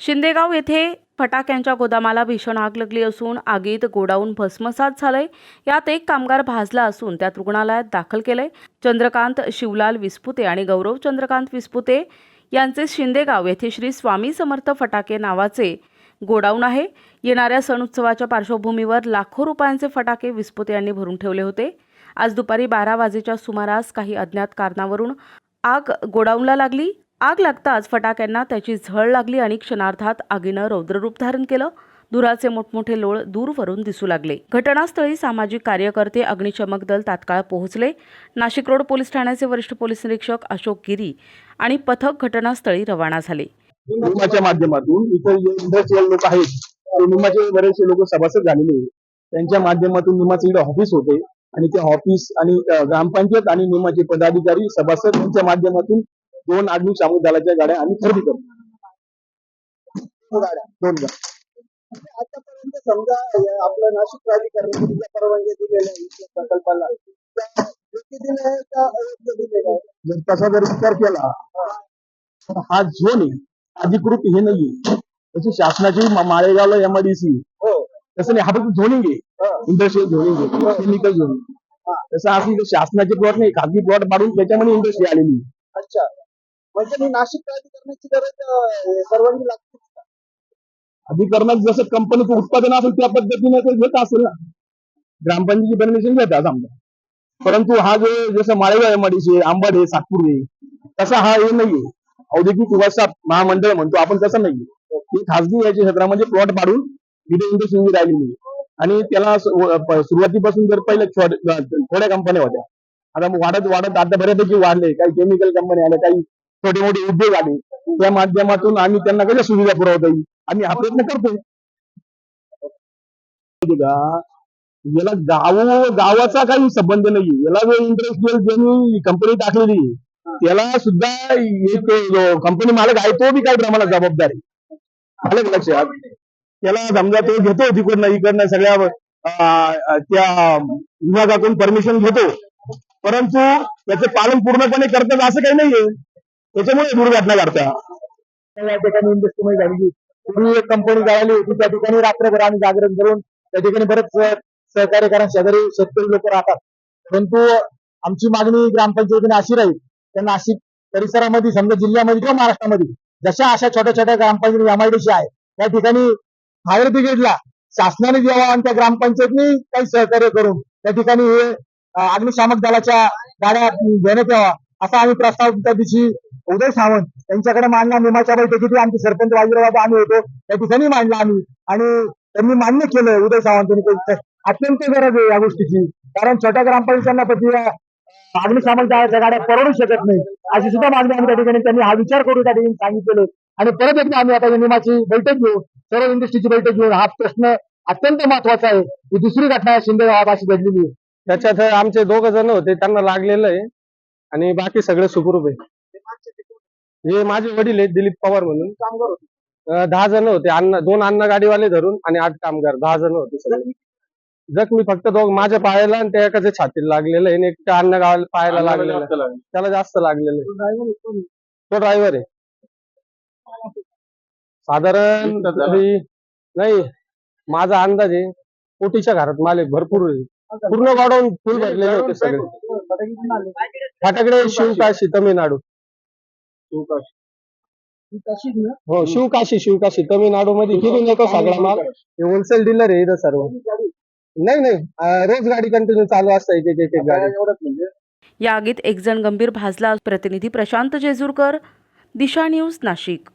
शिंदेगाव येथे फटाक्यांच्या गोदामाला भीषण आग लागली असून आगीत गोडाऊन भस्मसात झालंय. यात एक कामगार भाजला असून त्यात रुग्णालयात दाखल केलंय. चंद्रकांत शिवलाल विस्पुते आणि गौरव चंद्रकांत विस्पुते यांचे शिंदेगाव येथे श्री स्वामी समर्थ फटाके नावाचे गोडाऊन आहे. येणाऱ्या सण उत्सवाच्या पार्श्वभूमीवर लाखो रुपयांचे फटाके विस्पुते यांनी भरून ठेवले होते. आज दुपारी बारा वाजेच्या सुमारास काही अज्ञात कारणावरून आग गोडाऊनला लागली. आग लागताच फटाक्यांना त्याची झळ लागली आणि क्षणार्धात आगीनं रौद्ररूप धारण केलं. धुराचे मोठमोठे लोळ दूरवरून दिसू लागले. घटनास्थळी सामाजिक कार्यकर्ते अग्निशमक दल तात्काळ पोहोचले. नाशिक रोड पोलीस ठाण्याचे वरिष्ठ पोलीस निरीक्षक अशोक गिरी आणि पथक घटनास्थळी रवाना झाले. माध्यमातून इतर लोक आहेत निमाचे बरेचसे लोक सभासद झालेले त्यांच्या माध्यमातून निमाचे इकडे ऑफिस होते आणि ते ऑफिस आणि ग्रामपंचायत आणि निमाचे पदाधिकारी सभासद यांच्या माध्यमातून दोन अग्निशामक दलाच्या गाड्या आम्ही खरेदी करतो. गाड्या दोन गाड्या. आतापर्यंत समजा आपलं नाशिक प्राधिकरणाने ज्या परवानगी दिलेल्या प्रकल्पाला? जर तसा जर विचार केला तर हा झोन आहे. अधिकृत हे नाहीये. त्याची शासनाची मा- माळेगावला एमआयडीसी तसं नाही हा फक्त झोनिंग आहे. इंडस्ट्रियल झोनिंग आहे. केमिकल झोनिंग तसं असं शासनाचे प्लॉट नाही खाजगी प्लॉट पाडून त्याच्यामध्ये इंडस्ट्री आलेली अच्छा. म्हणजे नाशिक प्राधिकरणाची गरज परवानगी लागते. अधिकरणात जसं कंपनीचं उत्पादन असेल त्या पद्धतीने ते घेत असेल ना. ग्रामपंचायतीची परमिशन घेतात आमदार. परंतु हा जो जसं माळेगाव एमआयडीसी आंबाड आहे सातपूर आहे तसा हा हे नाहीये. औद्योगिक विकास महामंडळ म्हणतो आपण तसं नाहीये. ही खासगी याच्या क्षेत्रामध्ये प्लॉट पाडून इथे इंडस्ट्री उभी राहिलेली आणि त्याला सुरुवातीपासून जर पहिले थोड्या कंपन्या होत्या. आता मग वाढत वाढत आता बऱ्यापैकी वाढले. काही केमिकल कंपन्या आल्या काही छोटे मोठे उद्योग आले. त्या माध्यमातून आम्ही त्यांना कशा सुविधा पुरवता येईल? आम्ही हा प्रयत्न करतोय. का याला गाव गावाचा काही संबंध नाही याला जो इंडस्ट्रियल ज्यांनी कंपनी टाकलेली त्याला सुद्धा एक कंपनी मालक आहे तो बी काही प्रमाणात जबाबदार आहे. आलं लक्षात? त्याला समजा तो घेतो तिकडनं इकडनं सगळ्या त्या विभागातून परमिशन घेतो. परंतु त्याचं पालन पूर्णपणे करतात असं काही नाहीये. त्याच्यामुळे दुर्घटना घडत्या या ठिकाणी इंडस्ट्रीमध्ये झालेली पूर्वी एक कंपनी जायली होती त्या ठिकाणी रात्रभर आम्ही जागरण करून त्या ठिकाणी बरेच सहकार्य करा शेजारी शेतकरी लोक राहतात. परंतु आमची मागणी ग्रामपंचायतीने अशी राहील त्या नाशिक परिसरामध्ये समजा जिल्ह्यामध्ये किंवा महाराष्ट्रामध्ये जशा अशा छोट्या छोट्या ग्रामपंचायती एमआयडीसी आहे त्या ठिकाणी फायर ब्रिगेडला शासनाने द्यावा आणि त्या ग्रामपंचायतनी काही सहकार्य करून त्या ठिकाणी हे अग्निशामक दलाच्या गाड्या घेण्यात यावा असा आम्ही प्रस्ताव त्या दिवशी उदय सावंत त्यांच्याकडे मांडला निमाच्या बैठकीत आमचे सरपंच बाजीराव आम्ही होतो. त्या ठिकाणी मांडला आम्ही. आणि त्यांनी मान्य केलं उदय सावंत अत्यंत गरज आहे या गोष्टीची. कारण छोट्या ग्रामपंचायतींना प्रति अग्निशामक दलाच्या गाड्या परवडू शकत नाही. अशी सुद्धा मागणी आम्ही त्या ठिकाणी त्यांनी हा विचार करू त्या ठिकाणी सांगितलेले आणि परत एकदा आम्ही आता निमाची बैठक घेऊ. सर्व इंडस्ट्रीची बैठक घेऊन हा प्रश्न अत्यंत महत्त्वाचा आहे. ही दुसरी घटना शिंदे गावात अशी घडलेली आहे. त्याच्यात आमचे दोघ जण होते त्यांना लागलेलं आहे. आणि बाकी सगळे सुखरूप आहे. हे माझे वडील आहेत दिलीप पवार म्हणून. कामगार होते अं, दहा जण होते. अन्न दोन अन्न गाडीवाले धरून आणि आठ कामगार. दहा जण होते सगळे. जखमी? फक्त दोघ माझ्या पायाला आणि त्या एकाच्या छातीला लागलेलं आहे आणि एक त्या अन्न गावाला पायाला लागलेलं आहे. त्याला जास्त लागलेलं आहे. तो ड्रायव्हर आहे साधारण तरी नाही माझा अंदाज आहे कोटीच्या घरात मालिक भरपूर आहे. पूर्ण गाडून फुल भरलेले होते सगळे. फाटाकडे शिवकाशी तमिळनाडू. हो शिवकाशी शिवकाशी. तमिळनाडू मध्ये फिरून येतो सगळा माल. हे होलसेल डीलर आहे इथं सर्व. नाही नाही. अं, रोज गाडी कंटिन्यू चालू असते एक एक एक एक गाडी. या आगीत एक जण गंभीर भाजला प्रतिनिधी प्रशांत जेजूरकर दिशा न्यूज नाशिक.